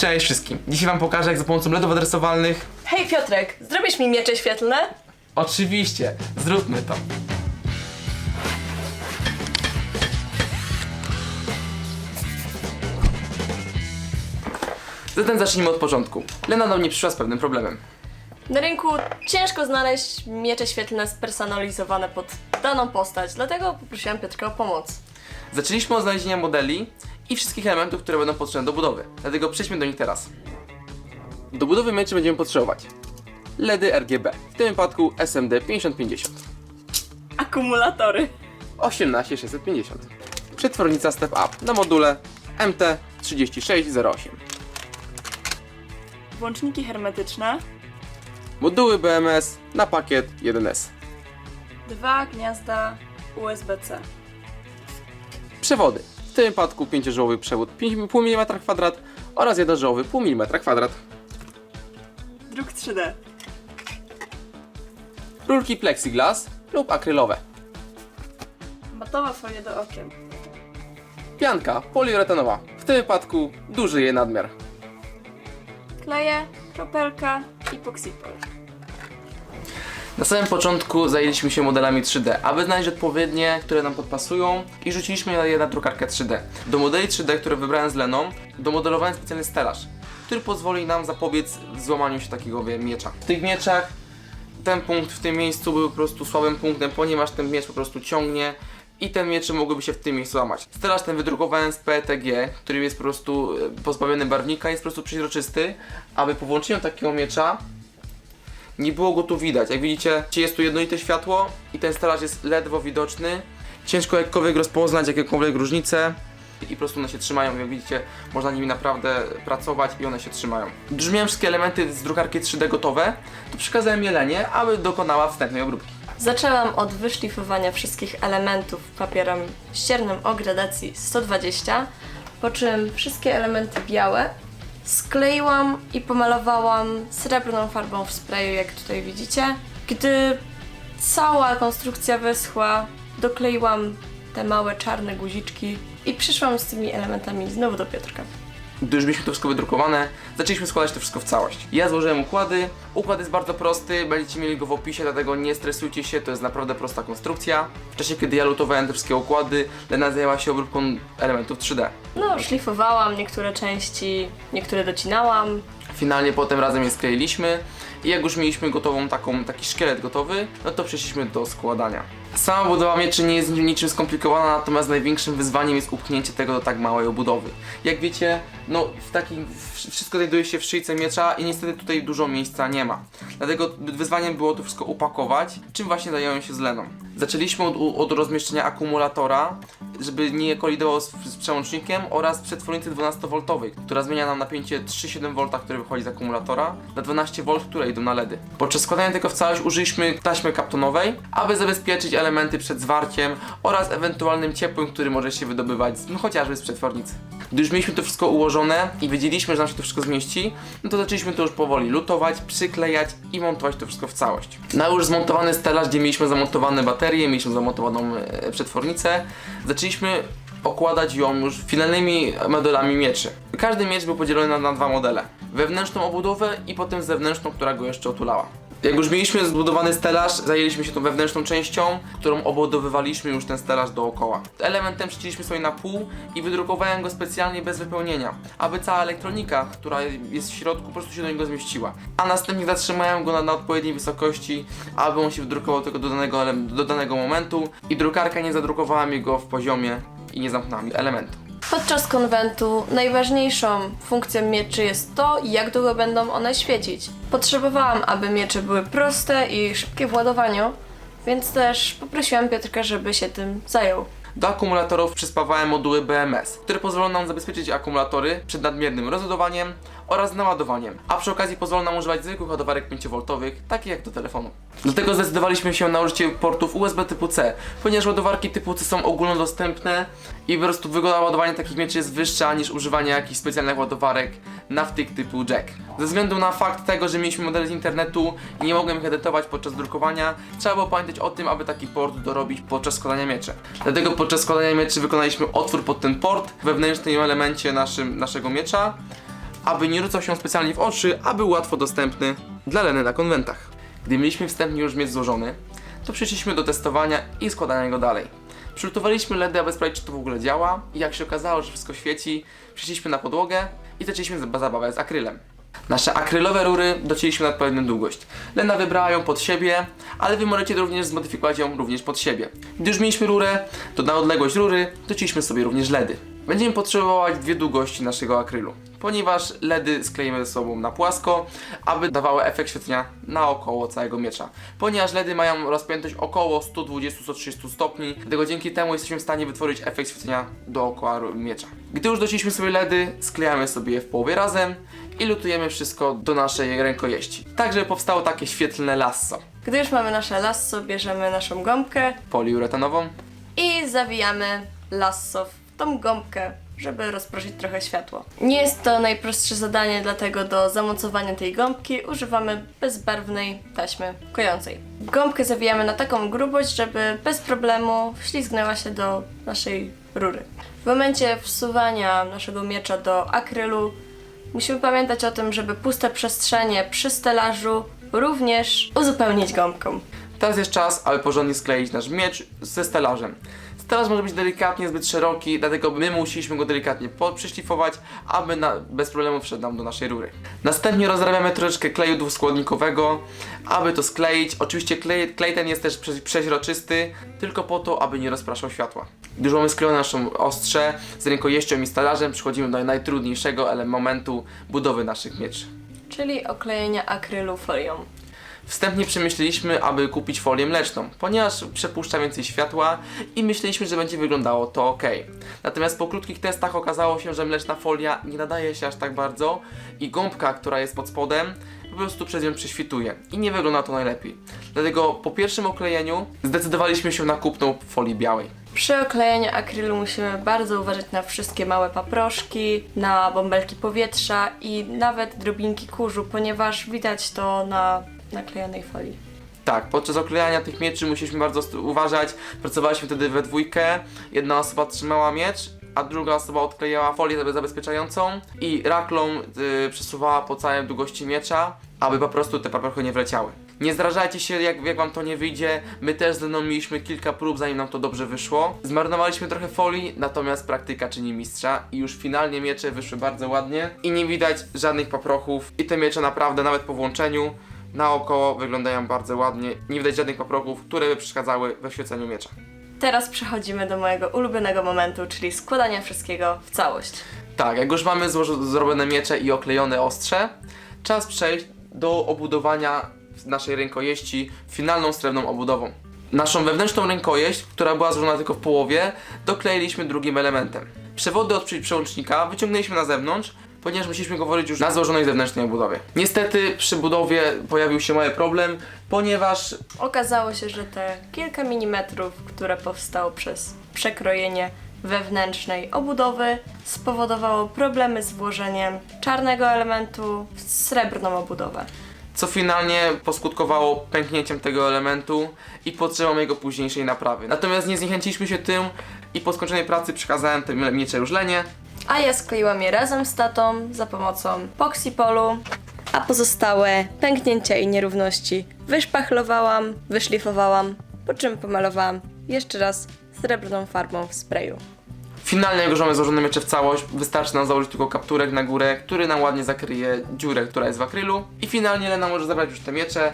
Cześć wszystkim. Dzisiaj wam pokażę jak za pomocą LEDów adresowalnych Hej Piotrek, zrobisz mi miecze świetlne? Oczywiście, zróbmy to. Zatem zacznijmy od początku. Lena do mnie przyszła z pewnym problemem. Na rynku ciężko znaleźć miecze świetlne spersonalizowane pod daną postać, dlatego poprosiłam Piotrka o pomoc. Zaczęliśmy od znalezienia modeli i wszystkich elementów, które będą potrzebne do budowy. Dlatego przejdźmy do nich teraz. Do budowy mieczy będziemy potrzebować LEDy RGB, w tym wypadku SMD 5050, Akumulatory. 18650, przetwornica Step Up na module MT3608, Włączniki hermetyczne. moduły BMS na pakiet 1S, Dwa gniazda USB-C. przewody, w tym wypadku 5-żołowy przewód 5,5 mm kwadrat oraz 1-żołowy 0,5 mm kwadrat, Druk 3D. rurki plexiglass lub akrylowe, Matowa folia do okien. pianka poliuretanowa, w tym wypadku duży jej nadmiar. Kleje, kropelka i poxipol. Na samym początku zajęliśmy się modelami 3D, aby znaleźć odpowiednie, które nam podpasują i rzuciliśmy je na drukarkę 3D. Do modeli 3D, które wybrałem z Leną, domodelowałem specjalny stelaż, który pozwoli nam zapobiec złamaniu się takiego wie, miecza. W tych mieczach ten punkt w tym miejscu był po prostu słabym punktem, ponieważ ten miecz po prostu ciągnie i te miecze mogłyby się w tym miejscu łamać. Stelaż ten wydrukowałem z PETG, który jest po prostu e, pozbawiony barwnika, jest po prostu przeźroczysty, aby po włączeniu takiego miecza nie było go tu widać. Jak widzicie, jest tu jednolite światło i ten stelaż jest ledwo widoczny. Ciężko jakkolwiek rozpoznać jakiekolwiek różnice i po prostu one się trzymają. Jak widzicie, można nimi naprawdę pracować i one się trzymają. Gdyż miałem wszystkie elementy z drukarki 3D gotowe, to przekazałem Jelenie, aby dokonała wstępnej obróbki. Zaczęłam od wyszlifowania wszystkich elementów papierem ściernym o gradacji 120, po czym wszystkie elementy białe skleiłam i pomalowałam srebrną farbą w sprayu, jak tutaj widzicie. Gdy cała konstrukcja wyschła, dokleiłam te małe czarne guziczki i przyszłam z tymi elementami znowu do Piotrka. Gdy już mieliśmy to wszystko wydrukowane, zaczęliśmy składać to wszystko w całość. Ja złożyłem układy. Układ jest bardzo prosty, będziecie mieli go w opisie, dlatego nie stresujcie się, to jest naprawdę prosta konstrukcja. W czasie, kiedy ja lutowałem te wszystkie układy, Lena zajęła się obróbką elementów 3D. No, szlifowałam niektóre części, niektóre docinałam. Finalnie potem razem je skleiliśmy i jak już mieliśmy gotową taką, taki szkielet gotowy, no to przeszliśmy do składania. Sama budowa mieczy nie jest niczym skomplikowana, natomiast największym wyzwaniem jest upchnięcie tego do tak małej obudowy. Jak wiecie, no w takim, wszystko znajduje się w szyjce miecza i niestety tutaj dużo miejsca nie ma. Dlatego wyzwaniem było to wszystko upakować, czym właśnie zająłem się z Leną. Zaczęliśmy od, od rozmieszczenia akumulatora, żeby nie kolidował z, z przełącznikiem oraz przetwornicy 12V, która zmienia nam napięcie 3,7V, które wychodzi z akumulatora, na 12V, które idą na LEDy. Podczas składania tego w całość użyliśmy taśmy kaptonowej, aby zabezpieczyć elementy przed zwarciem oraz ewentualnym ciepłem, który może się wydobywać z, no, chociażby z przetwornicy. Gdy już mieliśmy to wszystko ułożone i wiedzieliśmy, że nam się to wszystko zmieści, no to zaczęliśmy to już powoli lutować, przyklejać i montować to wszystko w całość. Na już zmontowany stelaż, gdzie mieliśmy zamontowane baterie, mieliśmy zamontowaną e, przetwornicę, zaczęliśmy okładać ją już finalnymi modelami mieczy. Każdy miecz był podzielony na, na dwa modele. Wewnętrzną obudowę i potem zewnętrzną, która go jeszcze otulała. Jak już mieliśmy zbudowany stelaż, zajęliśmy się tą wewnętrzną częścią, którą obudowywaliśmy już ten stelaż dookoła. Elementem przycięliśmy sobie na pół i wydrukowałem go specjalnie bez wypełnienia, aby cała elektronika, która jest w środku, po prostu się do niego zmieściła. A następnie zatrzymałem go na, na odpowiedniej wysokości, aby on się wydrukował tylko do danego, do danego momentu i drukarka nie zadrukowała mi go w poziomie i nie zamknęła mi elementu. Podczas konwentu najważniejszą funkcją mieczy jest to, jak długo będą one świecić. Potrzebowałam, aby miecze były proste i szybkie w ładowaniu, więc też poprosiłam Piotrka, żeby się tym zajął. Do akumulatorów przyspawałem moduły BMS, które pozwolą nam zabezpieczyć akumulatory przed nadmiernym rozładowaniem oraz naładowaniem, a przy okazji pozwolą nam używać zwykłych ładowarek 5V, takich jak do telefonu. Dlatego zdecydowaliśmy się na użycie portów USB typu C, ponieważ ładowarki typu C są ogólnodostępne i po prostu wygoda ładowania takich mieczy jest wyższa niż używanie jakichś specjalnych ładowarek na wtyk typu jack. Ze względu na fakt tego, że mieliśmy modele z internetu i nie mogłem ich edytować podczas drukowania, trzeba było pamiętać o tym, aby taki port dorobić podczas składania mieczy. Dlatego podczas składania mieczy wykonaliśmy otwór pod ten port w wewnętrznym elemencie naszym, naszego miecza aby nie rzucał się specjalnie w oczy, a był łatwo dostępny dla Leny na konwentach. Gdy mieliśmy wstępnie już mieć złożony, to przeszliśmy do testowania i składania go dalej. Przygotowaliśmy LEDy, aby sprawdzić, czy to w ogóle działa i jak się okazało, że wszystko świeci, przeszliśmy na podłogę i zaczęliśmy zab- zabawę z akrylem. Nasze akrylowe rury docięliśmy na odpowiednią długość. Lena wybrała ją pod siebie, ale wy możecie również zmodyfikować ją również pod siebie. Gdy już mieliśmy rurę, to na odległość rury docięliśmy sobie również LEDy. Będziemy potrzebować dwie długości naszego akrylu, ponieważ LEDy skleimy ze sobą na płasko, aby dawały efekt świecenia naokoło całego miecza. Ponieważ LEDy mają rozpiętość około 120-130 stopni, dlatego dzięki temu jesteśmy w stanie wytworzyć efekt świecenia dookoła miecza. Gdy już docięliśmy sobie LEDy, sklejamy sobie je w połowie razem i lutujemy wszystko do naszej rękojeści. Tak, żeby powstało takie świetlne lasso. Gdy już mamy nasze lasso, bierzemy naszą gąbkę Poliuretanową. i zawijamy lasso w tą gąbkę, żeby rozproszyć trochę światło. Nie jest to najprostsze zadanie, dlatego do zamocowania tej gąbki używamy bezbarwnej taśmy kojącej. Gąbkę zawijamy na taką grubość, żeby bez problemu wślizgnęła się do naszej rury. W momencie wsuwania naszego miecza do akrylu musimy pamiętać o tym, żeby puste przestrzenie przy stelażu również uzupełnić gąbką. Teraz jest czas, aby porządnie skleić nasz miecz ze stelażem. Stelaż może być delikatnie zbyt szeroki, dlatego my musieliśmy go delikatnie przyszlifować, aby na, bez problemu wszedł nam do naszej rury. Następnie rozrabiamy troszeczkę kleju dwuskładnikowego, aby to skleić. Oczywiście klej, klej ten jest też prze, przeźroczysty, tylko po to, aby nie rozpraszał światła. Gdy już mamy sklejone naszą ostrze z rękojeścią i stelażem, przechodzimy do najtrudniejszego momentu budowy naszych mieczy. czyli oklejenia akrylu folią. Wstępnie przemyśleliśmy, aby kupić folię mleczną, ponieważ przepuszcza więcej światła i myśleliśmy, że będzie wyglądało to ok. Natomiast po krótkich testach okazało się, że mleczna folia nie nadaje się aż tak bardzo i gąbka, która jest pod spodem, po prostu przez nią prześwituje i nie wygląda to najlepiej. Dlatego po pierwszym oklejeniu zdecydowaliśmy się na kupną folii białej. Przy oklejaniu akrylu musimy bardzo uważać na wszystkie małe paproszki, na bąbelki powietrza i nawet drobinki kurzu, ponieważ widać to na naklejonej folii. Tak, podczas oklejania tych mieczy musieliśmy bardzo uważać. Pracowaliśmy wtedy we dwójkę. Jedna osoba trzymała miecz, a druga osoba odklejała folię zabe- zabezpieczającą i raklą y, przesuwała po całej długości miecza, aby po prostu te paprochy nie wleciały. Nie zrażajcie się, jak, jak wam to nie wyjdzie. My też z Leną mieliśmy kilka prób, zanim nam to dobrze wyszło. Zmarnowaliśmy trochę folii, natomiast praktyka czyni mistrza i już finalnie miecze wyszły bardzo ładnie i nie widać żadnych paprochów i te miecze naprawdę nawet po włączeniu naokoło wyglądają bardzo ładnie. Nie widać żadnych paprochów, które by przeszkadzały we świeceniu miecza. Teraz przechodzimy do mojego ulubionego momentu, czyli składania wszystkiego w całość. Tak, jak już mamy zrobione miecze i oklejone ostrze, czas przejść do obudowania naszej rękojeści finalną srebrną obudową. Naszą wewnętrzną rękojeść, która była złożona tylko w połowie, dokleiliśmy drugim elementem. Przewody od prze- przełącznika wyciągnęliśmy na zewnątrz, ponieważ musieliśmy go włożyć już na złożonej zewnętrznej obudowie. Niestety przy budowie pojawił się mały problem, ponieważ Okazało się, że te kilka milimetrów, które powstało przez przekrojenie wewnętrznej obudowy, spowodowało problemy z włożeniem czarnego elementu w srebrną obudowę. co finalnie poskutkowało pęknięciem tego elementu i potrzebą jego późniejszej naprawy. Natomiast nie zniechęciliśmy się tym i po skończonej pracy przekazałem te miecze już Lenie. A ja skleiłam je razem z tatą za pomocą poxipolu, a pozostałe pęknięcia i nierówności wyszpachlowałam, wyszlifowałam, po czym pomalowałam jeszcze raz srebrną farbą w sprayu. Finalnie, jak już mamy złożone miecze w całość, wystarczy nam założyć tylko kapturek na górę, który nam ładnie zakryje dziurę, która jest w akrylu. I finalnie Lena może zabrać już te miecze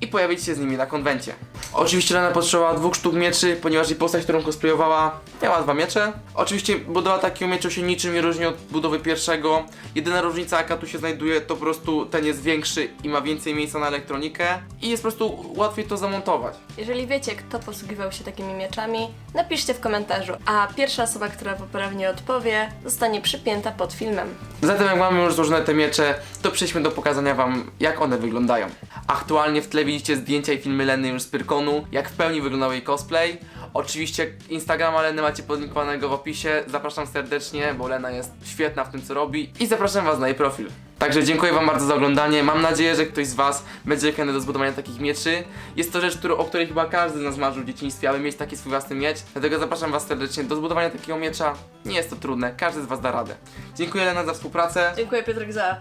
i pojawić się z nimi na konwencie. Oczywiście Lena potrzebowała dwóch sztuk mieczy, ponieważ jej postać, którą cosplayowała, miała dwa miecze. Oczywiście budowa takiego mieczu się niczym nie różni od budowy pierwszego. Jedyna różnica, jaka tu się znajduje, to po prostu ten jest większy i ma więcej miejsca na elektronikę i jest po prostu łatwiej to zamontować. Jeżeli wiecie, kto posługiwał się takimi mieczami, napiszcie w komentarzu, a pierwsza osoba, która poprawnie odpowie, zostanie przypięta pod filmem. Zatem jak mamy już złożone te miecze, to przejdźmy do pokazania wam jak one wyglądają. Aktualnie w tle widzicie zdjęcia i filmy Leny już z Pyrkonu, jak w pełni wyglądał jej cosplay. Oczywiście Instagrama Leny macie podlinkowanego w opisie, zapraszam serdecznie, bo Lena jest świetna w tym co robi i zapraszam was na jej profil. Także dziękuję wam bardzo za oglądanie. Mam nadzieję, że ktoś z was będzie chętny do zbudowania takich mieczy. Jest to rzecz, którą, o której chyba każdy z nas marzył w dzieciństwie, aby mieć taki swój własny miecz. Dlatego zapraszam was serdecznie do zbudowania takiego miecza. Nie jest to trudne, każdy z was da radę. Dziękuję Lena za współpracę. Dziękuję Piotrek za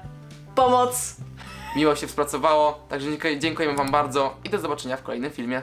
pomoc. Miło się współpracowało, także dziękujemy wam bardzo i do zobaczenia w kolejnym filmie.